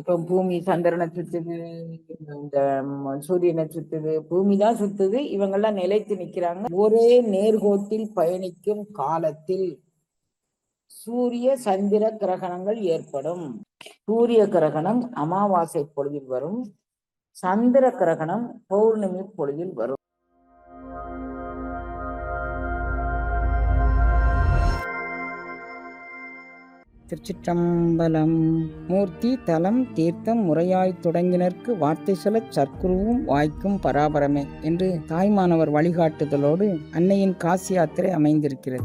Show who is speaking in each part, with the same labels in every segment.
Speaker 1: இப்ப பூமி சந்திரனை சுத்துது இந்த சூரியனை சுத்துது பூமி தான் சுத்துது. இவங்கெல்லாம் நிலைத்து நிக்கிறாங்க. ஒரே நேர்கோட்டில் பயணிக்கும் காலத்தில் சூரிய சந்திர கிரகணங்கள் ஏற்படும். சூரிய கிரகணம் அமாவாசை பொழுதில் வரும். சந்திர கிரகணம் பௌர்ணமி பொழுதில் வரும். திருச்சிற்றம்பலம். மூர்த்தி தலம் தீர்த்தம் முறையாய் தொடங்கினர்க்கு வார்த்தை சொல்ல சற்குருவும் வாய்க்கும் பராபரமே என்று தாய்மானவர் வழிகாட்டுதலோடு அன்னையின் காசி யாத்திரை அமைந்திருக்கிறது.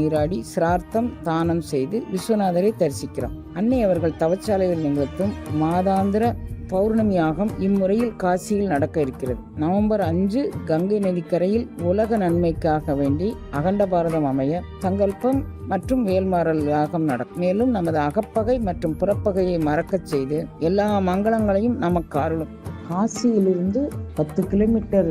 Speaker 1: நீராடி சிரார்த்தம் தானம் செய்து விஸ்வநாதரை தரிசிக்கிறோம். அன்னை அவர்கள் தவச்சாலையில் நிகழ்த்தும் மாதாந்திர பௌர்ணமியாகம் இம்முறையில் காசியில் நடக்க இருக்கிறது. நவம்பர் அஞ்சு கங்கை நதிக்கரையில் உலக நன்மைக்காக வேண்டி அகண்ட பாரதம் அமைய சங்கல்பம் மற்றும் வேல்மாறல் யாகம் நடக்கும். மேலும் நமது அகப்பகை மற்றும் புறப்பகையை மறக்கச் செய்து எல்லா மங்களங்களையும் நமக்கு அருளும். காசியிலிருந்து பத்து கிலோமீட்டர்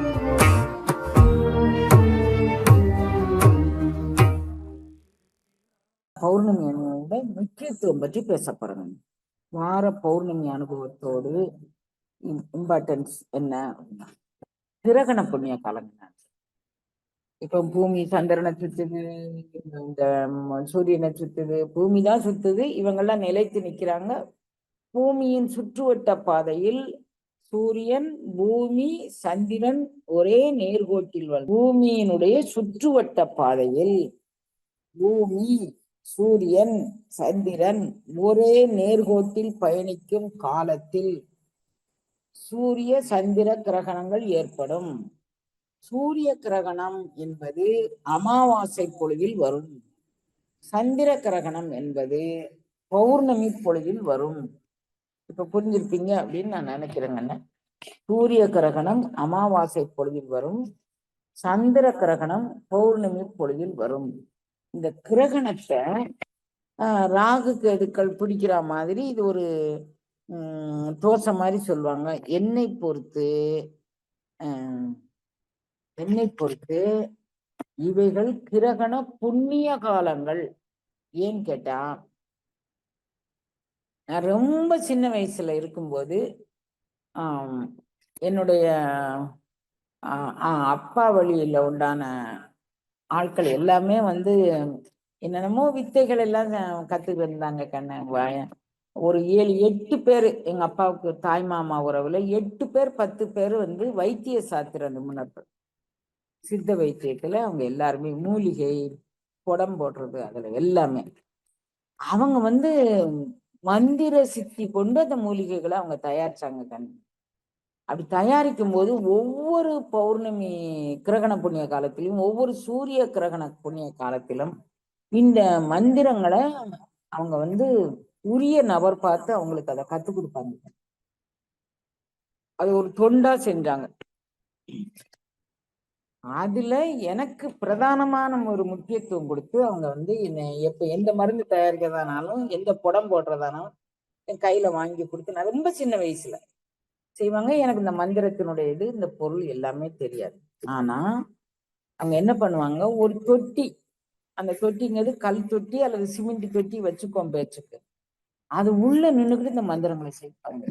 Speaker 1: முக்கியத்துவம் பற்றி பேச போறேன் வார பௌர்ணமி அனுபவத்தோடு இம்பார்ட்டன்ஸ் என்ன? கிரகண புண்ணிய காலங்கள். இப்ப பூமி சந்திரனை சுத்துது இந்த சூரியனை சுத்துது பூமி தான் சுத்துது இவங்கெல்லாம் நிலைத்து நிக்கிறாங்க. பூமியின் சுற்றுவட்ட பாதையில் சூரியன் பூமி சந்திரன் ஒரே நேர்கோட்டில் பூமியினுடைய சுற்றுவட்ட பாதையில் பூமி சூரியன் சந்திரன் ஒரே நேர்கோட்டில் பயணிக்கும் காலத்தில் சூரிய சந்திர கிரகணங்கள் ஏற்படும். சூரிய கிரகணம் என்பது அமாவாசை பொழுதில் வரும். சந்திர கிரகணம் என்பது பௌர்ணமி பொழுதில் வரும். இப்ப புரிஞ்சிருப்பீங்க அப்படின்னு நான் நினைக்கிறேங்கண்ணா சூரிய கிரகணம் அமாவாசை பொழுதில் வரும். சந்திர கிரகணம் பௌர்ணமி பொழுதில் வரும். இந்த கிரகணத்தை ராகு கேதுக்கள் பிடிக்கிற மாதிரி இது ஒரு தோசை மாதிரி சொல்லுவாங்க. என்னை பொறுத்து என்னை பொறுத்து இவைகள் கிரகண புண்ணிய காலங்கள். ஏன்னு கேட்டா நான் ரொம்ப சின்ன வயசுல இருக்கும்போது என்னுடைய அப்பா வழியில் உண்டான ஆட்கள் எல்லாமே வந்து என்னென்னமோ வித்தைகள் எல்லாம் கத்துக்கிட்டு இருந்தாங்க கண்ணன் ஒரு ஏழு எட்டு பேர் எங்க அப்பாவுக்கு தாய் மாமா உறவுல எட்டு பேர் பத்து பேர் வந்து வைத்திய சாத்திர நிபுணர்கள். சித்த வைத்தியத்துல அவங்க எல்லாருமே மூலிகை குடம் போடுறது அதுல எல்லாமே. அவங்க வந்து மந்திர சித்தி கொண்டு அந்த மூலிகைகளை அவங்க தயாரிச்சாங்க கண் அப்படி தயாரிக்கும் போது ஒவ்வொரு பௌர்ணமி கிரகண புண்ணிய காலத்திலும் ஒவ்வொரு சூரிய கிரகண புண்ணிய காலத்திலும் இந்த மந்திரங்களை அவங்க வந்து உரிய நபர் பார்த்து அவங்களுக்கு அதை கத்து கொடுப்பாங்க. அது ஒரு தொண்டா செஞ்சாங்க. அதுல எனக்கு பிரதானமான ஒரு முக்கியத்துவம் கொடுத்து அவங்க வந்து என்ன எப்ப எந்த மருந்து தயாரிக்கிறதானாலும் எந்த புடம் போடுறதானாலும் என் கையில வாங்கி கொடுத்து நான் ரொம்ப சின்ன வயசுல
Speaker 2: செய்வாங்க. எனக்கு இந்த மந்திரத்தினுடைய இது இந்த பொருள் எல்லாமே தெரியாது. ஆனா அவங்க என்ன பண்ணுவாங்க? ஒரு தொட்டி. அந்த தொட்டிங்கிறது கல் தொட்டி அல்லது சிமெண்ட் தொட்டி வச்சுக்கோம் பேச்சுக்கு. அது உள்ள நின்றுக்கிட்டு இந்த மந்திரங்களை செய்வாங்க.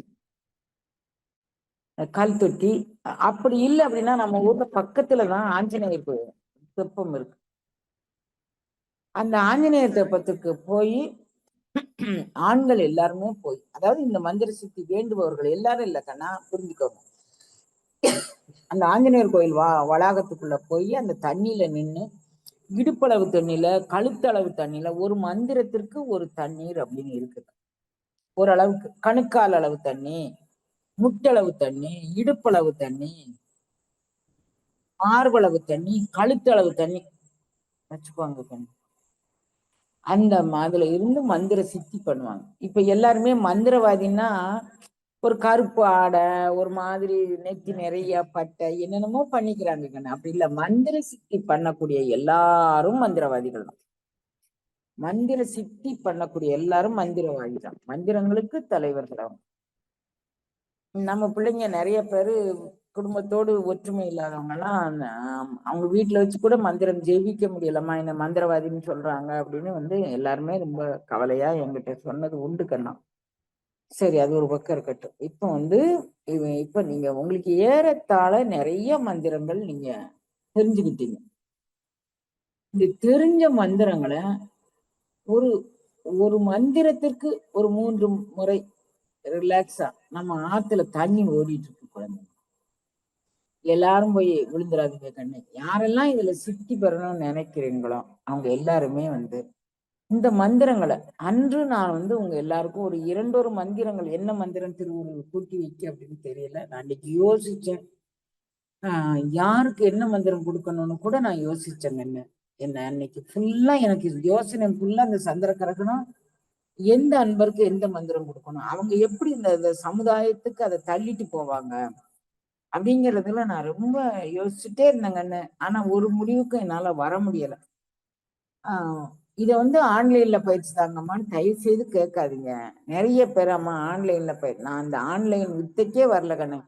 Speaker 2: கல் தொட்டி. அப்படி இல்லை அப்படின்னா நம்ம ஊர்ல பக்கத்துலதான் ஆஞ்சநேயர் தெப்பம் இருக்கு. அந்த ஆஞ்சநேயர் தெப்பத்துக்கு போய் ஆண்கள் எல்லாருமே போய் அதாவது இந்த மந்திர சித்தி வேண்டுபவர்கள் எல்லாரும் இல்ல கண்ணா புரிஞ்சுக்கோங்க. அந்த ஆஞ்சநேயர் கோயில் வா வளாகத்துக்குள்ள போய் அந்த தண்ணியில நின்னு இடுப்பளவு தண்ணியில கழுத்தளவு தண்ணியில ஒரு மந்திரத்திற்கு ஒரு தண்ணீர் அப்படின்னு இருக்குது. ஓரளவுக்கு கணுக்கால் அளவு தண்ணி முட்டளவு தண்ணி இடுப்பளவு தண்ணி மார்பளவு தண்ணி கழுத்தளவு தண்ணி. வச்சுக்கோங்க கண்ணு. அந்த அதுல இருந்து மந்திர சித்தி பண்ணுவாங்க. இப்ப எல்லாருமே மந்திரவாதின்னா ஒரு கருப்பு ஆடை ஒரு மாதிரி நெத்தி நிறைய பட்டை என்னென்னமோ பண்ணிக்கிறாங்க கண்ணு. அப்படி இல்ல மந்திர சித்தி பண்ணக்கூடிய எல்லாரும் மந்திரவாதிகள் தான். மந்திர சித்தி பண்ணக்கூடிய எல்லாரும் மந்திரவாதி தான். மந்திரங்களுக்கு தலைவர்கள் அவங்க. நம்ம பிள்ளைங்க நிறைய பேரு குடும்பத்தோடு ஒற்றுமை இல்லாதவங்கலாம் அவங்க வீட்டுல வச்சு கூட மந்திரம் ஜெயிக்க முடியலம்மா என்ன மந்திரவாதின்னு சொல்றாங்க அப்படின்னு வந்து எல்லாருமே ரொம்ப கவலையா என்கிட்ட சொன்னது உண்டு கண்ணா. சரி அது ஒரு பக்கம் இருக்கட்டும். இப்போ வந்து இப்ப நீங்க உங்களுக்கு ஏறத்தாழ நிறைய மந்திரங்கள் நீங்க தெரிஞ்சுக்கிட்டீங்க. இந்த தெரிஞ்ச மந்திரங்களை ஒரு ஒரு மந்திரத்திற்கு ஒரு மூன்று முறை ரிலாக்ஸா நம்ம ஆத்துல தண்ணி ஓடிட்டு இருக்கு குழந்தை எல்லாரும் போய் விழுந்துடாதீங்க கண்ணு. யாரெல்லாம் இதுல சித்தி பெறணும்னு நினைக்கிறீங்களோ அவங்க எல்லாருமே வந்து இந்த மந்திரங்களை அன்று நான் வந்து உங்க எல்லாருக்கும் ஒரு இரண்டொரு மந்திரங்கள் என்ன மந்திரம் திருவுருள் கூட்டி வைக்க அப்படின்னு தெரியல. நான் இன்னைக்கு யோசிச்சேன். ஆஹ் யாருக்கு என்ன மந்திரம் கொடுக்கணும்னு கூட நான் யோசிச்சேங்க என்ன என்ன அன்னைக்கு ஃபுல்லா எனக்கு யோசனை ஃபுல்லா இந்த சந்திர கரகணம் எந்த அன்பருக்கு எந்த மந்திரம் கொடுக்கணும்? அவங்க எப்படி இந்த சமுதாயத்துக்கு அதை தள்ளிட்டு போவாங்க? அப்படிங்கறதுல நான் ரொம்ப யோசிச்சுட்டே இருந்தேங்கன்னு. ஆனா ஒரு முடிவுக்கும் என்னால வர முடியல. ஆஹ் இதை வந்து ஆன்லைன்ல பயிற்சி தாங்கம்மான்னு தயவு செய்து கேட்காதீங்க. நிறைய பேர் அம்மா ஆன்லைன்ல பயிர் நான் அந்த ஆன்லைன் வித்தைக்கே வரல கண்ணு.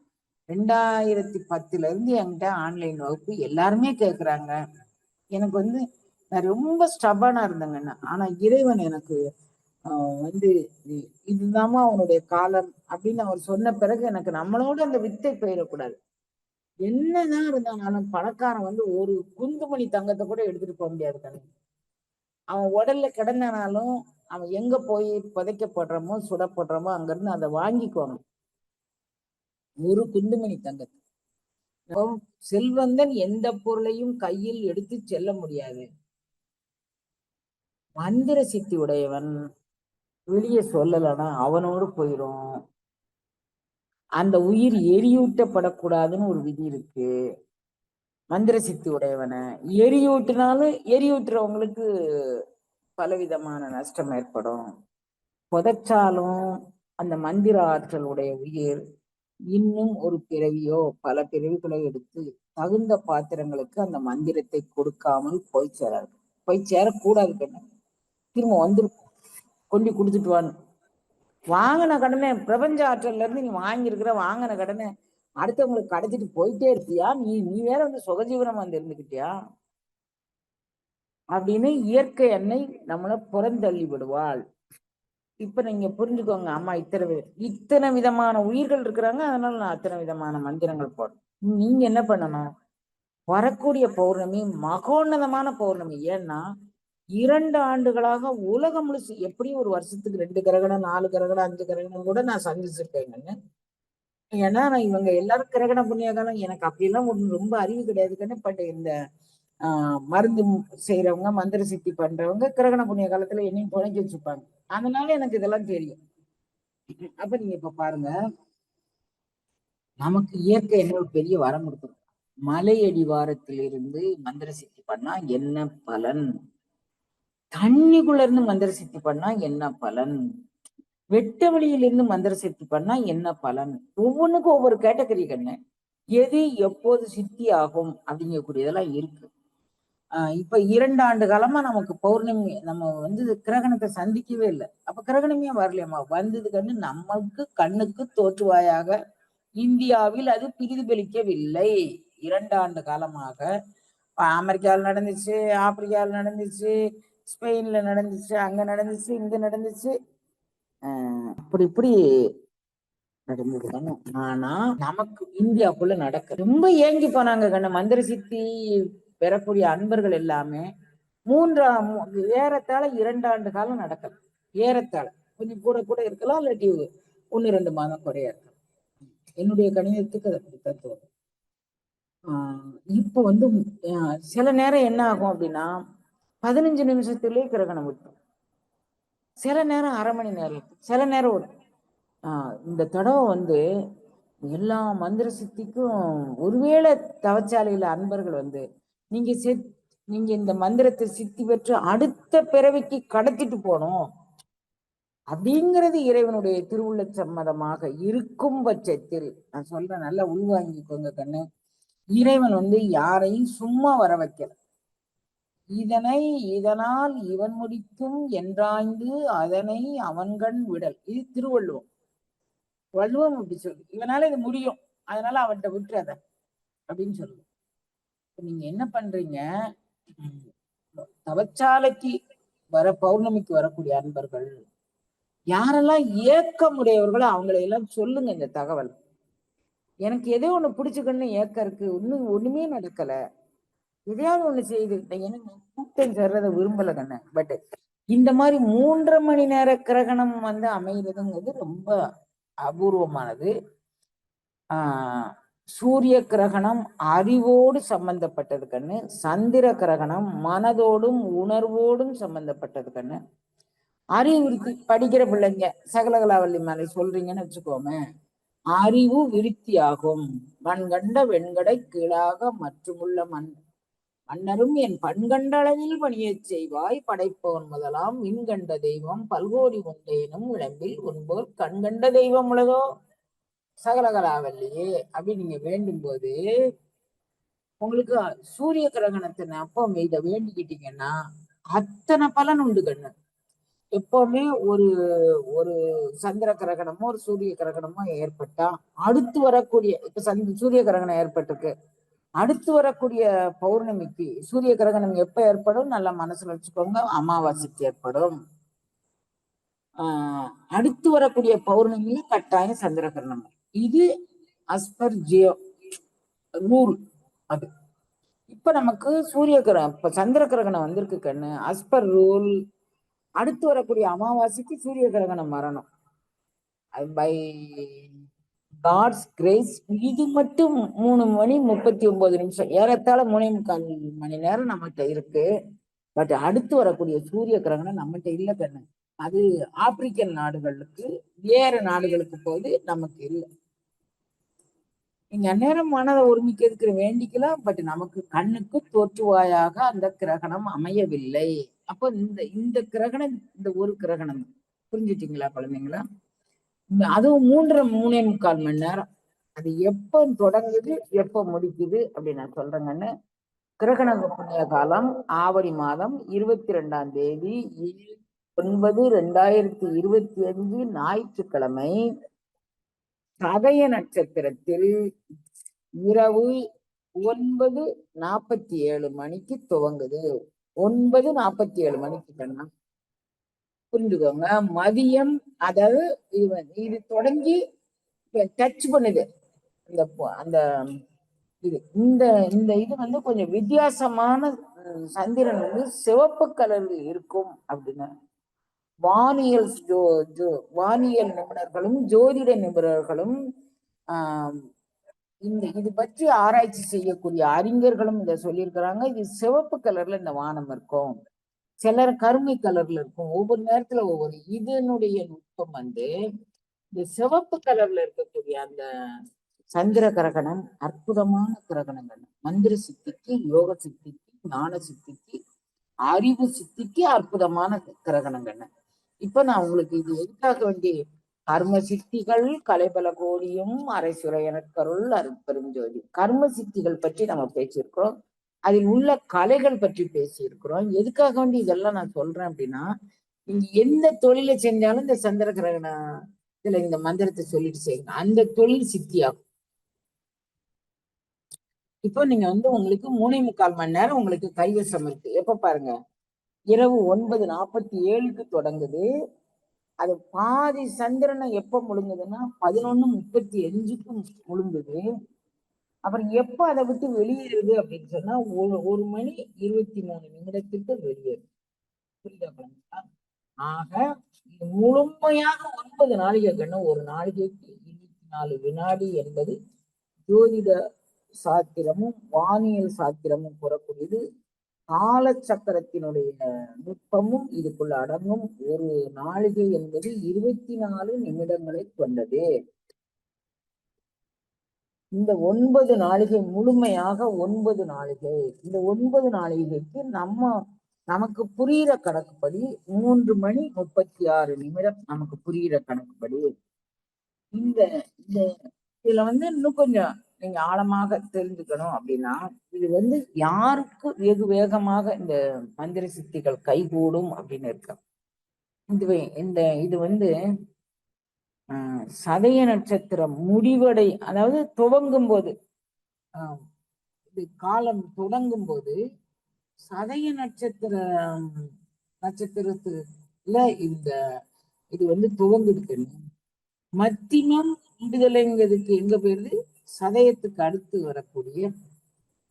Speaker 2: ரெண்டாயிரத்தி பத்துல இருந்து என்கிட்ட ஆன்லைன் வகுப்பு எல்லாருமே கேக்குறாங்க. எனக்கு வந்து நான் ரொம்ப ஸ்டபானா இருந்தேங்கண்ணா. ஆனா இறைவன் எனக்கு வந்து இ- இதுதாம்மா அவனுடைய காலம் அப்படின்னு அவர் சொன்ன பிறகு எனக்கு நம்மளோட அந்த வித்தை போயிடக்கூடாது. என்னதான் இருந்தாலும் பணக்காரன் வந்து ஒரு குந்துமணி தங்கத்தை கூட எடுத்துட்டு போக முடியாது தானே அவன் உடல்ல கிடந்தானாலும் அவன் எங்க போய் புதைக்கப்படுறமோ சுடப்படுறமோ அங்கிருந்து அதை வாங்கிக்குவாங்க ஒரு குந்துமணி தங்கத்தை. செல்வந்தன் எந்த பொருளையும் கையில் எடுத்து செல்ல முடியாது. மந்திர சித்தி உடையவன். வெளியே சொல்லலைன்னா அவனோடு போயிரும். அந்த உயிர் எரியூட்டப்படக்கூடாதுன்னு ஒரு விதி இருக்கு. மந்திர சித்தி உடையவனை. எரியூட்டினாலும் எரியூட்டுறவங்களுக்கு பலவிதமான நஷ்டம் ஏற்படும். புதைச்சாலும் அந்த மந்திர ஆற்றலுடைய உயிர் இன்னும் ஒரு பிறவியோ பல பிறவிகளை எடுத்து தகுந்த பாத்திரங்களுக்கு அந்த மந்திரத்தை கொடுக்காமல் போய் சேராது. போய் சேரக்கூடாது திரும்ப வந்திருக்கும் கொண்டு கொடுத்துட்டு வான்னு. வாங்கின கடனை பிரபஞ்ச ஆற்றல்ல இருந்து நீ வாங்கியிருக்கிற வாங்கின கடனை அடுத்தவங்களுக்கு கடத்திட்டு போயிட்டே இருக்கியா நீ நீ வேற வந்து சுகஜீவனம் வந்து இருந்துக்கிட்டியா அப்படின்னு இயற்கை எண்ணெய் நம்மளை புறந்தள்ளி விடுவாள். இப்ப நீங்க புரிஞ்சுக்கோங்க அம்மா இத்தனை இத்தனை விதமான உயிர்கள் இருக்கிறாங்க அதனால நான் அத்தனை விதமான மந்திரங்கள் போடுறேன் நீங்க என்ன பண்ணணும்? வரக்கூடிய பௌர்ணமி மகோன்னதமான பௌர்ணமி. ஏன்னா இரண்டு ஆண்டுகளாக உலகம் முழுசு எப்படியும் ஒரு வருஷத்துக்கு ரெண்டு கிரகணம் நாலு கிரகணம் அஞ்சு கிரகணம் கூட நான் சந்திச்சிருக்கேங்கன்னு ஏன்னா நான் இவங்க எல்லாரும் கிரகண புண்ணிய காலம் எனக்கு அப்படியெல்லாம் ஒண்ணு ரொம்ப அறிவு கிடையாது கண்ணு. பட் இந்த ஆஹ் மருந்து செய்யறவங்க மந்திர சித்தி பண்றவங்க கிரகண புண்ணிய காலத்துல என்னையும் துணைக்கி வச்சுப்பாங்க அதனால எனக்கு இதெல்லாம் தெரியும். அப்ப நீங்க இப்ப பாருங்க. நமக்கு இயற்கை என்ன ஒரு பெரிய வரம் கொடுக்கும். மலை அடிவாரத்திலிருந்து மந்திர சித்தி பண்ணா என்ன பலன்? தண்ணிக்குள்ள இருந்து மந்திர சித்தி பண்ணா என்ன பலன்? வெட்ட வழியிலிருந்து மந்திர சித்தி பண்ணா என்ன பலன்? ஒவ்வொன்றுக்கும் ஒவ்வொரு கேட்டகரி கண்ணு. எது எப்போது சித்தி ஆகும் அப்படிங்கக்கூடியதெல்லாம் இருக்கு. ஆஹ் இப்ப இரண்டு ஆண்டு காலமா நமக்கு பௌர்ணமி நம்ம வந்து கிரகணத்தை சந்திக்கவே இல்லை. அப்ப கிரகணமே வரலையம்மா. வந்தது கண்ணு நமக்கு கண்ணுக்கு தோற்றுவாயாக. இந்தியாவில் அது பிரதிபலிக்கவில்லை. இரண்டாண்டு காலமாக. அமெரிக்காவில் நடந்துச்சு ஆப்பிரிக்காவில் நடந்துச்சு ஸ்பெயின்ல நடந்துச்சு அங்க நடந்துச்சு இங்க நடந்துச்சு. ஆஹ் அப்படி இப்படி நடந்தது. கண்ணு ஆனா நமக்கு இந்தியாவுக்குள்ள நடக்க ரொம்ப ஏங்கி போனாங்க கண்ணு. மந்திர சித்தி பெறக்கூடிய அன்பர்கள் எல்லாமே மூன்றாம் மூ- ஏறத்தாழ இரண்டாண்டு காலம் நடக்கல. ஏறத்தாழ. கொஞ்சம் கூட கூட இருக்கலாம் இல்லாட்டி ஒன்னு ரெண்டு மாதம் குறையா இருக்கலாம். என்னுடைய கணிதத்துக்கு அது அப்படித்தான் தோணும். ஆஹ் இப்ப வந்து ஆஹ் சில நேரம் என்ன ஆகும் அப்படின்னா பதினஞ்சு நிமிஷத்துலயே கிரகணம் விட்டோம் சில நேரம் அரை மணி நேரம் சில நேரம் ஒரு ஆஹ் இந்த தடவை வந்து எல்லா மந்திர சித்திக்கும் ஒருவேளை தவச்சாலையில அன்பர்கள் வந்து நீங்க செத் நீங்க இந்த மந்திரத்தை சித்தி பெற்று அடுத்த பிறவிக்கு கடத்திட்டு போகணும். அப்படிங்கிறது இறைவனுடைய திருவுள்ள சம்மதமாக இருக்கும் பட்சத்தில் நான் சொல்றேன் நல்லா உள்வாங்கிக்கோங்க கண்ணு. இறைவன் வந்து யாரையும் சும்மா வர வைக்கல. இதனை இதனால் இவன் முடிக்கும் என்றாய்ந்து அதனை அவன்கண் விடல். இது திருவள்ளுவம். வள்ளுவம் அப்படி சொல்லு இவனால இது முடியும். அதனால அவன்கிட்ட விட்டுறத. அப்படின்னு சொல்லுவோம் இப்ப நீங்க என்ன பண்றீங்க? தவச்சாலைக்கு வர பௌர்ணமிக்கு வரக்கூடிய அன்பர்கள் யாரெல்லாம் ஏக்கமுடையவர்களோ அவங்களை எல்லாம் சொல்லுங்க இந்த தகவல். எனக்கு எதோ ஒண்ணு பிடிச்சுக்கணும்னு ஏக்கம் இருக்கு. ஒண்ணும் ஒண்ணுமே நடக்கல. எதையாவது ஒண்ணு செய்து எனக்கு கூட்டம் சேர்றத விரும்பல கண்ணு. பட் இந்த மாதிரி மூன்றரை மணி நேர கிரகணம் வந்து அமைகிறதுங்கிறது ரொம்ப அபூர்வமானது. ஆஹ் சூரிய கிரகணம் அறிவோடு சம்பந்தப்பட்டது கண்ணு. சந்திர கிரகணம் மனதோடும் உணர்வோடும் சம்பந்தப்பட்டது கண்ணு. அறிவுறுத்தி படிக்கிற பிள்ளைங்க சகலகலாவல்லி மேலே சொல்றீங்கன்னு வச்சுக்கோமே. அறிவு விருத்தியாகும். மண்கண்ட வெண்கடை கீழாக மற்றுமுள்ள மண் மன்னரும் என் பண்கண்டளவில் பணியச் செய்வாய். படைப்பவன் முதலாம் விண்கண்ட தெய்வம். பல்கோடி உண்டேனும் விளம்பில் உன்போல் கண்கண்ட தெய்வம் உலகோ. சகலகலாவல்லையே அப்படி நீங்க வேண்டும் போது உங்களுக்கு சூரிய கிரகணத்தின் அப்போ இதை வேண்டிக்கிட்டீங்கன்னா அத்தனை பலன் உண்டு கண்ணு. எப்பவுமே ஒரு ஒரு சந்திர கிரகணமோ ஒரு சூரிய கிரகணமோ ஏற்பட்டா அடுத்து வரக்கூடிய இப்ப சந்தி சூரிய கிரகணம் ஏற்பட்டிருக்கு. அடுத்து வரக்கூடிய பௌர்ணமிக்கு சூரிய கிரகணம் எப்ப ஏற்படும்? நல்லா மனசுல வச்சுக்கோங்க. அமாவாசைக்கு ஏற்படும். ஆஹ் அடுத்து வரக்கூடிய பௌர்ணமி கட்டாயம் சந்திர கிரகணம் இது அஸ்பர் ஜியோ ரூல் அது. இப்ப நமக்கு சூரிய கிரகம் இப்ப சந்திர கிரகணம் வந்திருக்கு கண்ணு. அஸ்பர் ரூல் அடுத்து வரக்கூடிய அமாவாசைக்கு சூரிய கிரகணம் வரணும். அது பை காட்ஸ் கிரேஸ் இது மட்டும் மூணு மணி முப்பத்தி ஒன்பது நிமிஷம். ஏறத்தாழ மூணே முக்கால் மணி நேரம் நம்மகிட்ட இருக்கு. பட் அடுத்து வரக்கூடிய சூரிய கிரகணம் நம்மகிட்ட இல்ல கண்ணு. அது ஆப்பிரிக்கன் நாடுகளுக்கு வேற நாடுகளுக்கு போது நமக்கு இல்லை. நீங்க அந்நேரம் மனதை ஒருமிக்கிறதுக்கு வேண்டிக்கலாம் பட் நமக்கு கண்ணுக்கு தோற்றுவாயாக அந்த கிரகணம் அமையவில்லை. அப்போ இந்த இந்த கிரகணம் இந்த ஒரு கிரகணம். புரிஞ்சுட்டீங்களா குழந்தைங்களா? அதுவும் மூன்றரை மூணே முக்கால் மணி நேரம். அது எப்போ தொடங்குது எப்போ முடிக்குது அப்படி நான் சொல்றேங்கன்னு கிரகண புண்ணிய காலம் ஆவணி மாதம் இருபத்தி ரெண்டாம் தேதி ஏழு ஒன்பது ரெண்டாயிரத்தி இருபத்தி அஞ்சு ஞாயிற்றுக்கிழமை சதய நட்சத்திரத்தில் இரவு ஒன்பது நாற்பத்தி ஏழு மணிக்கு துவங்குது. ஒன்பது நாற்பத்தி ஏழு மணிக்கு கண்ணா. புரிஞ்சுக்கோங்க. மதியம் அதாவது இது இது தொடங்கி டச் பண்ணுது. இந்த அந்த இது இந்த இந்த இது வந்து கொஞ்சம் வித்தியாசமான சந்திரன் வந்து சிவப்பு கலரில் இருக்கும் அப்படின்னு. வானியல் ஜோ ஜோ வானியல் நிபுணர்களும் ஜோதிட நிபுணர்களும் இந்த இது பற்றி ஆராய்ச்சி செய்யக்கூடிய அறிஞர்களும் இதை சொல்லியிருக்கிறாங்க. இது சிவப்பு கலர்ல இந்த வானம் இருக்கும். சிலர் கருமை கலர்ல இருக்கும். ஒவ்வொரு நேரத்துல ஒவ்வொரு. இதனுடைய நுட்பம் வந்து இந்த சிவப்பு கலர்ல இருக்கக்கூடிய அந்த சந்திர கிரகணம் அற்புதமான கிரகணங்கள். மந்திர சித்திக்கு யோக சித்திக்கு ஞான சித்திக்கு அறிவு சித்திக்கு அற்புதமான கிரகணங்கள். இப்ப நான் உங்களுக்கு இது எதுக்காக வேண்டிய கர்ம சித்திகள் கலைபல கோடியும் அரைசுரையனக்கருள் அருட்பெருஞ்சோதி. கர்ம சித்திகள் பற்றி நம்ம பேசியிருக்கிறோம். அதில் உள்ள கலைகள் பற்றி பேசியிருக்கிறோம். எதுக்காக வேண்டி இதெல்லாம் நான் சொல்றேன் அப்படின்னா நீங்க எந்த தொழிலை செஞ்சாலும் இந்த சந்திர கிரகண இதுல இந்த மந்திரத்தை சொல்லிட்டு செய்யுங்க அந்த தொழில் சித்தியாகும். இப்போ நீங்க வந்து உங்களுக்கு மூணே முக்கால் மணி நேரம் உங்களுக்கு கைவசம் இருக்கு. எப்ப பாருங்க? இரவு ஒன்பது நாற்பத்தி ஏழுக்கு தொடங்குது. அது பாதி சந்திரனை எப்ப முழுங்குதுன்னா பதினொன்னு முப்பத்தி அஞ்சுக்கு முழுங்குது. அப்புறம் எப்ப அதை விட்டு வெளியேறுது அப்படின்னு சொன்னா ஒரு ஒரு மணி இருபத்தி மூணு நிமிடத்துக்கு வெளியேறுது புரியுதா பாருங்களா? ஆக இது முழுமையாக ஒன்பது நாளிகை கண்ணு ஒரு நாளிகைக்கு இருபத்தி நாலு வினாடி என்பது ஜோதிட சாத்திரமும் வானியல் சாத்திரமும் கூறக்கூடியது. கால சக்கரத்தினுடைய நுட்பமும் இதுக்குள்ள அடங்கும். ஒரு நாளிகை என்பது இருபத்தி நாலு நிமிடங்களை கொண்டது. இந்த ஒன்பது நாளிகை முழுமையாக ஒன்பது நாளிகை. இந்த ஒன்பது நாளிகைக்கு நம்ம நமக்கு புரியிற கணக்குப்படி மூன்று மணி முப்பத்தி ஆறு நிமிடம் நமக்கு புரியிற கணக்குப்படி. இந்த இந்த இதுல வந்து இன்னும் கொஞ்சம் நீங்க ஆழமாக தெரிஞ்சுக்கணும் அப்படின்னா இது வந்து யாருக்கு வெகு வேகமாக இந்த மந்திர சித்திகள் கைகூடும் அப்படின்னு இருக்கு. இதுவே இந்த இது வந்து சதய நட்சத்திரம் முடிவடை அதாவது துவங்கும் போது ஆஹ், இது காலம் தொடங்கும் போது சதய நட்சத்திர நட்சத்திரத்துல இந்த இது வந்து துவங்குது மத்திமம் விடுதலைங்கிறதுக்கு எங்க போயிருது? சதயத்துக்கு அடுத்து வரக்கூடிய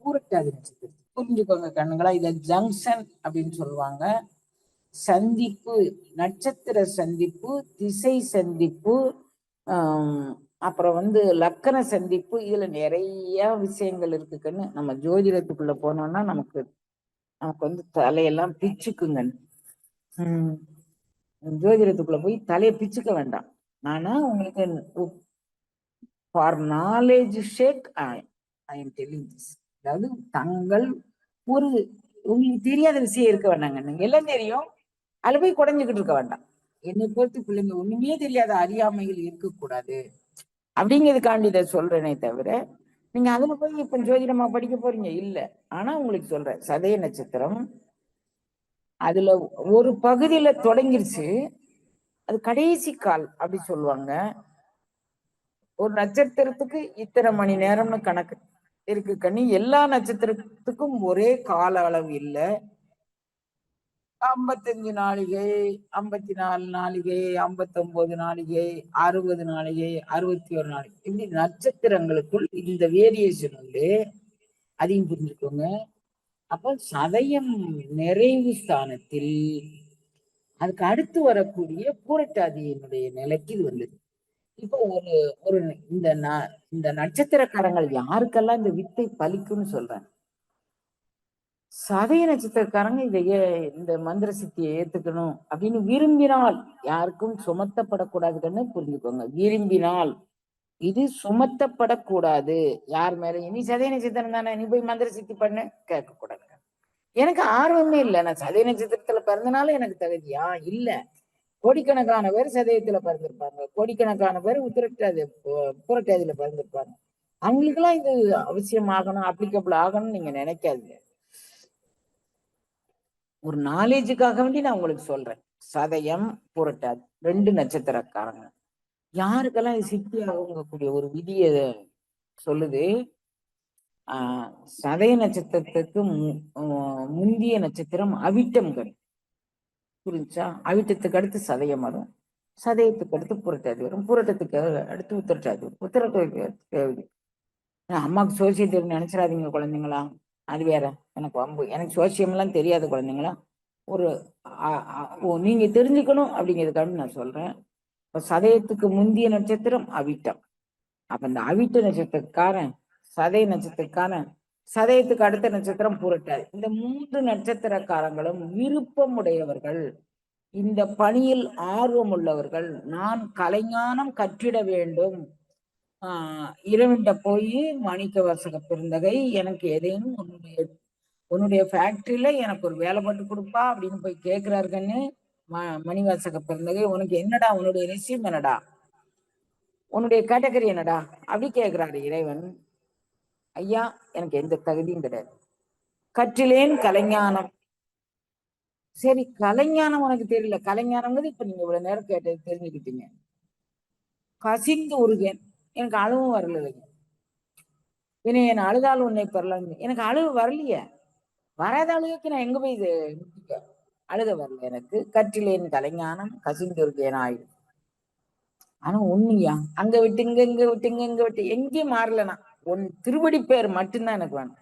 Speaker 2: பூரட்டாதி நட்சத்திரம் புரிஞ்சுக்கோங்க கண்ணுங்களா இத ஜங்ஷன் அப்படின்னு சொல்லுவாங்க. சந்திப்பு நட்சத்திர சந்திப்பு திசை சந்திப்பு அப்புறம் வந்து லக்கண சந்திப்பு இதுல நிறைய விஷயங்கள் இருக்கு நம்ம ஜோதிடத்துக்குள்ள போனோம்னா நமக்கு நமக்கு வந்து தலையெல்லாம் பிச்சுக்குங்க உம் ஜோதிடத்துக்குள்ள போய் தலையை பிச்சுக்க வேண்டாம். ஆனா உங்களுக்கு for knowledge sake I am telling this அதாவது தங்கள் ஒரு உங்களுக்கு தெரியாத விஷயம் இருக்க வேண்டாங்க. எல்லாம் தெரியும். அதுல போய் குடைஞ்சுக்கிட்டு இருக்க வேண்டாம். என்னை பொறுத்து பிள்ளைங்க ஒண்ணுமே தெரியாத அறியாமைகள் இருக்கக்கூடாது. அப்படிங்கிறதுக்காண்டி இதை சொல்றேனே தவிர நீங்க அதுல போய் இப்ப ஜோதிடமா படிக்க போறீங்க? இல்ல. ஆனா உங்களுக்கு சொல்றேன். சதய நட்சத்திரம் அதுல ஒரு பகுதியில தொடங்கிருச்சு. அது கடைசி கால் அப்படி சொல்லுவாங்க. ஒரு நட்சத்திரத்துக்கு இத்தனை மணி நேரம்னு கணக்கு இருக்கு கண்ணி. எல்லா நட்சத்திரத்துக்கும் ஒரே கால அளவு இல்லை. ஐம்பத்தஞ்சு நாளிகை ஐம்பத்தி நாலு நாளிகை ஐம்பத்தொன்பது நாளிகை அறுபது நாளிகை அறுபத்தி ஒரு நாளிகை. இப்படி நட்சத்திரங்களுக்குள் இந்த வேரியேஷன் வந்து அதையும் புரிஞ்சுக்கோங்க. அப்ப சதயம் நிறைவு ஸ்தானத்தில் அதுக்கு அடுத்து வரக்கூடிய பூரட்டாதியினுடைய நிலைக்கு இது வந்தது. இப்போ ஒரு ஒரு இந்த ந- இந்த நட்சத்திரக்காரங்கள் யாருக்கெல்லாம் இந்த வித்தை பலிக்கும்னு சொல்றாங்க சதய நட்சத்திரக்காரங்க இதை ஏ- இந்த மந்திர சித்தியை ஏத்துக்கணும் அப்படின்னு விரும்பினால் யாருக்கும் சுமத்தப்படக்கூடாதுன்னு புரிஞ்சுக்கோங்க. விரும்பினால் இது சுமத்தப்படக்கூடாது. யார் மேல? நீ சதய நட்சத்திரம் தானே? நீ போய் மந்திர சித்தி பண்ணு. கேட்க எனக்கு ஆர்வமே இல்லை. நான் சதய நட்சத்திரத்துல பிறந்தனால எனக்கு தகுதியா? இல்ல. கோடிக்கணக்கான பேர் சதயத்துல பிறந்திருப்பாங்க. கோடிக்கணக்கான பேர் உத்திரட்டாதி பு- புரட்டாதியில பிறந்திருப்பாங்க. அவங்களுக்கெல்லாம் இது அவசியம் ஆகணும் அப்ளிகபிள் ஆகணும்னு நீங்க நினைக்காதீங்க. ஒரு நாலேஜுக்காக வேண்டி நான் உங்களுக்கு சொல்றேன். சதயம் புரட்டாது ரெண்டு நட்சத்திரக்காரங்க. யாருக்கெல்லாம் இது சித்தி ஆகக்கூடிய ஒரு விதியை சொல்லுது? ஆஹ் சதய நட்சத்திரத்துக்கு மு- முந்திய நட்சத்திரம் அவிட்டம் கிடைக்கும் புரிஞ்சா? அவிட்டத்துக்கு அடுத்து சதயம் வரும். சதயத்துக்கு அடுத்து புரட்டாதி வரும். புரட்டத்துக்கு அடுத்து உத்திரட்டாதி வரும். உத்திரட்டாதி அம்மாவுக்கு சோசியத்தை தெரியும் நினைச்சிடாதீங்க குழந்தைங்களா. அது வேற. எனக்கு வம்பு. எனக்கு சோசியம்லாம் தெரியாது தெரியாத குழந்தைங்களா. ஒரு நீங்க தெரிஞ்சுக்கணும் அப்படிங்கிறதுக்காக நான் சொல்றேன். இப்போ சதயத்துக்கு முந்திய நட்சத்திரம் அவிட்டம். அப்ப இந்த அவிட்ட நட்சத்திரக்காரன் சதய நட்சத்திரக்காரன் சதயத்துக்கு அடுத்த நட்சத்திரம் புரட்டாது. இந்த மூன்று நட்சத்திரக்காரங்களும் விருப்பம் உடையவர்கள் இந்த பணியில் ஆர்வம் உள்ளவர்கள் நான் கலைஞானம் கற்றிட வேண்டும். ஆஹ் இறைவன்கிட்ட போய் மாணிக்க வாசக பெருந்தகை எனக்கு ஏதேனும் உன்னுடைய உன்னுடைய ஃபேக்டரியில எனக்கு ஒரு வேலை போட்டு கொடுப்பா அப்படின்னு போய் கேட்கிறாருங்கன்னு ம மணிவாசக பிறந்தகை உனக்கு என்னடா உன்னுடைய ரெசியூம் என்னடா? உன்னுடைய கேட்டகரி என்னடா? அப்படி கேட்கிறாரு இறைவன். ஐயா எனக்கு எந்த தகுதியும் கிடையாது. கற்றிலேன் கலைஞானம். சரி கலைஞானம் உனக்கு தெரியல. கலைஞானங்கிறது இப்ப நீங்க இவ்வளவு நேரம் கேட்டது தெரிஞ்சுக்கிட்டீங்க. கசிந்து உருகேன். எனக்கு அழுவும் வரல இல்லைங்க வினை என் அழுதால் உன்னை பெறலாம். எனக்கு அழுவு வரலையே. வராத அழுகைக்கு நான் எங்க போய் இது அழுக வரல எனக்கு. கற்றிலேன் கலைஞானம் கசிந்திருக்கேன் ஆயுள். ஆனா உண்மையா? அங்க விட்டு இங்க இங்க விட்டு இங்க இங்க விட்டு எங்கேயும் மாறலனா உன் திருவடி பேர் மட்டும்தான் எனக்கு வேணும்.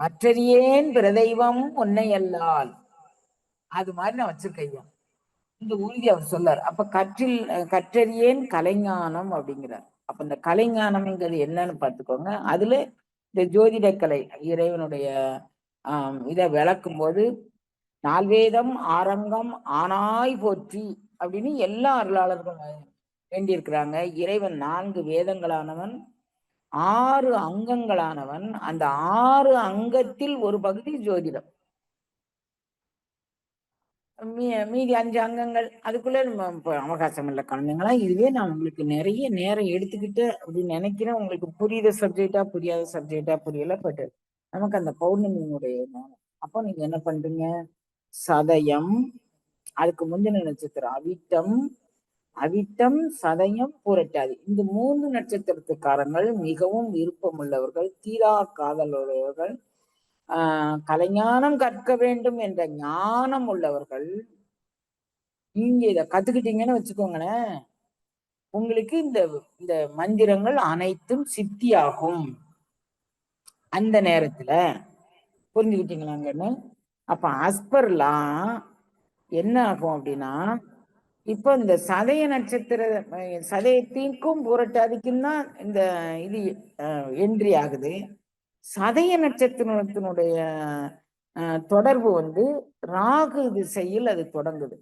Speaker 2: மற்றறியேன் பிரதெய்வம் உன்னை அல்லால். அது மாதிரி நான் வச்சிருக்கையா இந்த உறுதி அவர் சொல்லார். அப்ப கற்றில் கற்றறியேன் கலைஞானம் அப்படிங்கிறார். அப்ப இந்த கலைஞானம்ங்கிறது என்னன்னு பார்த்துக்கோங்க. அதுல இந்த ஜோதிடக்கலை கலை இறைவனுடைய ஆஹ் இதை விளக்கும் போது நால்வேதம் ஆரங்கம் ஆனாய் போற்றி அப்படின்னு எல்லா அருளாளர்களும் வேண்டியிருக்கிறாங்க. இறைவன் நான்கு வேதங்களானவன் ஆறு அங்கங்களானவன். அந்த ஆறு அங்கத்தில் ஒரு பகுதி ஜோதிடம். மீதி அஞ்சு அங்கங்கள். அதுக்குள்ள நம்ம அவகாசம் இல்லை குழந்தைங்களா? இதுவே நான் உங்களுக்கு நிறைய நேரம் எடுத்துக்கிட்டு அப்படின்னு நினைக்கிறேன். உங்களுக்கு புரியுத சப்ஜெக்டா புரியாத சப்ஜெக்டா புரியல பட் நமக்கு அந்த பௌர்ணமியினுடைய நேரம் அப்போ நீங்க என்ன பண்றீங்க? சதயம். அதுக்கு முந்தின நட்சத்திரம் அவிட்டம். அவிட்டம் சதயம் புரட்டாது. இந்த மூன்று நட்சத்திரத்துக்காரங்கள் மிகவும் விருப்பமுள்ளவர்கள் தீரா காதலுடையவர்கள். கலைஞானம் கற்க வேண்டும் என்ற ஞானம் உள்ளவர்கள் நீங்க இத கத்துக்கிட்டீங்கன்னு வச்சுக்கோங்களேன் உங்களுக்கு இந்த இந்த மந்திரங்கள் அனைத்தும் சித்தியாகும். அந்த நேரத்துல புரிஞ்சுக்கிட்டீங்களாங்கன்னு அப்ப அஸ்பர்லாம் என்ன ஆகும் அப்படின்னா இப்போ இந்த சதய நட்சத்திர அஹ், சதயத்திற்கும் புரட்டாதிக்கும் தான் இந்த இது என்ட்ரி ஆகுது. சதய நட்சத்திரத்தினுடைய தொடர்பு வந்து ராகு திசையில் அது தொடங்குது.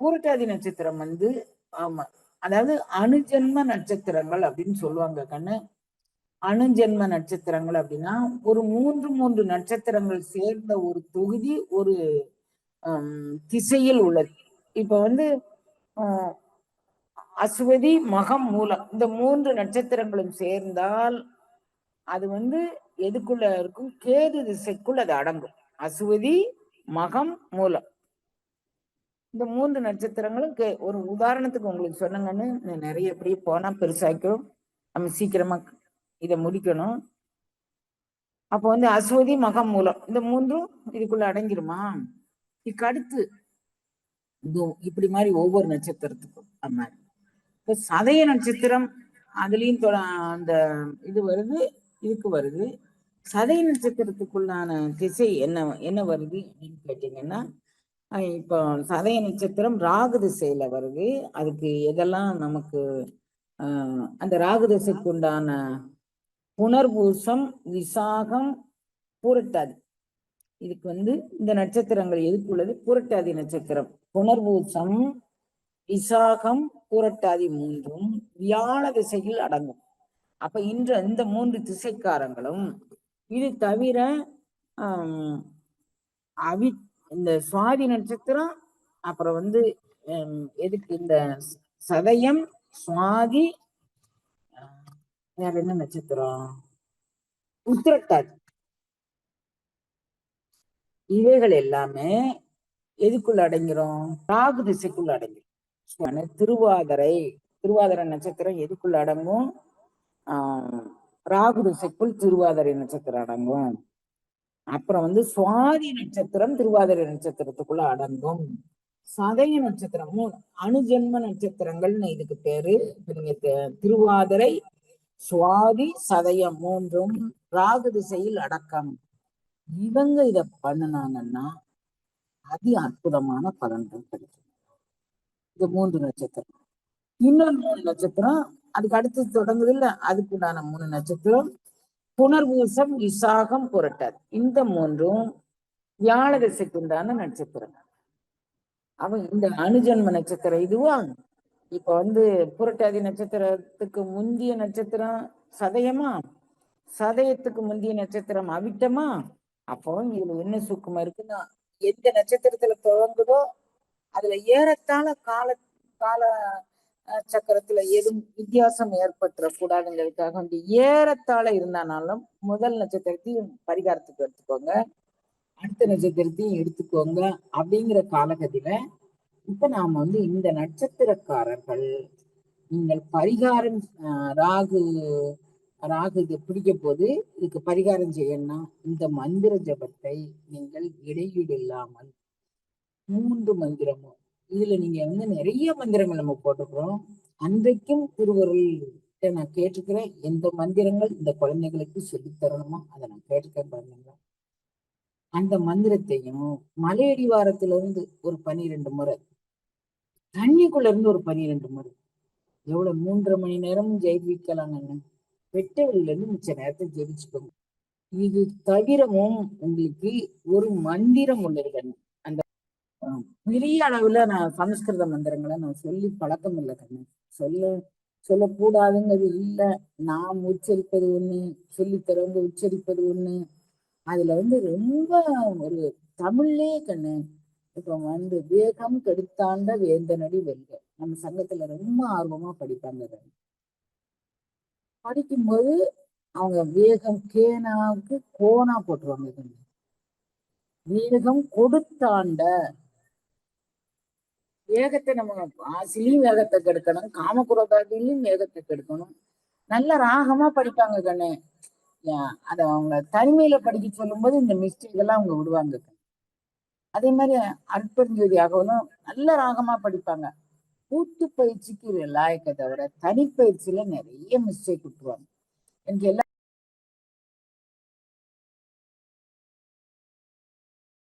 Speaker 2: பூரட்டாதி நட்சத்திரம் வந்து ஆமா அதாவது அணுஜென்ம நட்சத்திரங்கள் அப்படின்னு சொல்லுவாங்க கண்ணு. அணுஜென்ம நட்சத்திரங்கள் அப்படின்னா ஒரு மூன்று மூன்று நட்சத்திரங்கள் சேர்ந்த ஒரு தொகுதி ஒரு ஹம், திசையில் உள்ளது. இப்ப வந்து ஆஹ், அஸ்வதி மகம் மூலம் இந்த மூன்று நட்சத்திரங்களும் சேர்ந்தால் அது வந்து எதுக்குள்ள இருக்கும்? கேது திசைக்குள் அது அடங்கும். அசுவதி மகம் மூலம். இந்த மூன்று நட்சத்திரங்களும் கே ஒரு உதாரணத்துக்கு உங்களுக்கு சொன்னங்கன்னு நிறைய இப்படி போனா பெருசாக்கும் நம்ம சீக்கிரமா இதை முடிக்கணும். அப்போ வந்து அஸ்வதி மகம் மூலம். இந்த மூன்றும் இதுக்குள்ள அடங்கிருமா? இதுக்கு அடுத்து இப்படி மாதிரி ஒவ்வொரு நட்சத்திரத்துக்கும் அந்த மாதிரி. இப்போ சதய நட்சத்திரம் அதுலயும் தொட- அந்த இது வருது. இதுக்கு வருது. சதய நட்சத்திரத்துக்குள்ளான திசை என்ன என்ன வருது அப்படின்னு கேட்டீங்கன்னா இப்போ சதய நட்சத்திரம் ராகு திசையில வருது. அதுக்கு எதெல்லாம் நமக்கு அந்த ராகு திசைக்கு உண்டான புனர்பூசம் விசாகம் பூரட்டாதி. இதுக்கு வந்து இந்த நட்சத்திரங்கள் எதுக்கு உள்ளது பூரட்டாதி நட்சத்திரம். புனர்பூசம் விசாகம் பூரட்டாதி மூன்றும் வியாழ திசையில் அடங்கும். அப்ப இன்று இந்த மூன்று திசைக்காரங்களும் இது தவிர அவி இந்த சுவாதி நட்சத்திரம் அப்புறம் வந்து எதுக்கு இந்த சதயம் சுவாதி வேற என்ன நட்சத்திரம்? உத்திரட்டாதி. இவைகள் எல்லாமே எதுக்குள்ள அடங்கிறோம் ராகு திசைக்குள்ள அடங்கிறோம் திருவாதிரை திருவாதிரை நட்சத்திரம் எதுக்குள்ள அடங்கும்? ராகு திசைக்குள் திருவாதிரை நட்சத்திரம் அடங்கும் அப்புறம் வந்து சுவாதி நட்சத்திரம் திருவாதிரை நட்சத்திரத்துக்குள்ள அடங்கும். சதய நட்சத்திரம் அணுஜென்ம நட்சத்திரங்கள்னு இதுக்கு பேரு. நீங்க திருவாதிரை சுவாதி சதயம் மூன்றும் ராகு திசையில் அடக்கம். இவங்க இத பண்ணுனாங்கன்னா அதி அற்புதமான பலன்கள் கிடைக்கும். இது மூன்று நட்சத்திரம். இன்னொரு மூணு நட்சத்திரம் அதுக்கு அடுத்து தொடங்குது இல்ல அதுக்குண்டான மூணு நட்சத்திரம். புனர்பூசம் விசாகம் புரட்டாது. இந்த மூன்றும் வியாழ உண்டான நட்சத்திரம். அவன் இந்த அனுஜன்ம நட்சத்திரம் இதுவா? இப்ப வந்து புரட்டாதி நட்சத்திரத்துக்கு முந்திய நட்சத்திரம் சதயமா? சதயத்துக்கு முந்திய நட்சத்திரம் அவிட்டமா? அப்போ இதுல என்ன சூக்கமா இருக்குன்னா எந்த நட்சத்திரத்துல துவங்குதோ அதுல ஏறத்தாழ கால கால சக்கரத்துல எதுவும் வித்தியாசம் ஏற்பட்டுற கூடாதுங்கிறதுக்காக வந்து ஏறத்தாழ இருந்தானாலும் முதல் நட்சத்திரத்தையும் பரிகாரத்துக்கு எடுத்துக்கோங்க. அடுத்த நட்சத்திரத்தையும் எடுத்துக்கோங்க அப்படிங்கிற காலகதியில இப்ப நாம வந்து இந்த நட்சத்திரக்காரர்கள் நீங்கள் பரிகாரம் ஆஹ், ராகு ராகு இது பிடிக்க போது இதுக்கு பரிகாரம் செய்யணும்னா இந்த மந்திர ஜபத்தை நீங்கள் இடையீடு இல்லாமல் மூன்று மந்திரமும் இதுல நீங்க வந்து நிறைய மந்திரங்கள் நம்ம போட்டுக்கிறோம். அன்றைக்கும் திருவருள் நான் கேட்டுக்கிறேன் எந்த மந்திரங்கள் இந்த குழந்தைகளுக்கு சொல்லி தரணுமோ அதை நான் கேட்டுக்கிறேன் பாருங்க அந்த மந்திரத்தையும் மலையடிவாரத்துல இருந்து ஒரு பனிரெண்டு முறை தண்ணிக்குள்ள இருந்து ஒரு பனிரெண்டு முறை எவ்வளவு மூன்றரை மணி நேரமும் ஜெயிக்கலாங்க வெட்ட வெளியில இருந்து மிச்ச நேரத்தை ஜெயிச்சுக்கோங்க. இது தவிரவும் உங்களுக்கு ஒரு மந்திரம் உள்ளது கண்ணு பெரிய அளவுல நான் சமஸ்கிருத மந்திரங்களை நான் சொல்லி பழக்கம் இல்லை கண்ணு. சொல்ல சொல்லக்கூடாதுங்கிறது இல்ல. நாம் உச்சரிப்பது ஒண்ணு சொல்லித்தரவங்க உச்சரிப்பது ஒண்ணு. அதுல வந்து ரொம்ப ஒரு தமிழ்லே கண்ணு இப்ப வந்து வேகம் கெடுத்தாண்ட வேந்தனடி வெல்க. நம்ம சங்கத்துல ரொம்ப ஆர்வமா படிப்பாங்க அதை. படிக்கும்போது அவங்க வேகம் கேனாவுக்கு கோனா போட்டுருவாங்க கண்ணு. வேகம் கொடுத்தாண்ட வேகத்தை நம்ம ஆசிலையும் வேகத்தை கெடுக்கணும் காமக்குரோதாதிலையும் வேகத்தை கெடுக்கணும். நல்ல ராகமா படிப்பாங்க கண்ணு. அத அவங்க தனிமையில படிக்க சொல்லும்போது இந்த மிஸ்டேக் எல்லாம் அவங்க விடுவாங்க. அதே மாதிரி அற்பஞ்சோதி ஆகவும் நல்ல ராகமா படிப்பாங்க. கூட்டு பயிற்சிக்கு லாயக்க தவிர தனிப்பயிற்சியில நிறைய மிஸ்டேக் விட்டுருவாங்க. எனக்கு எல்லா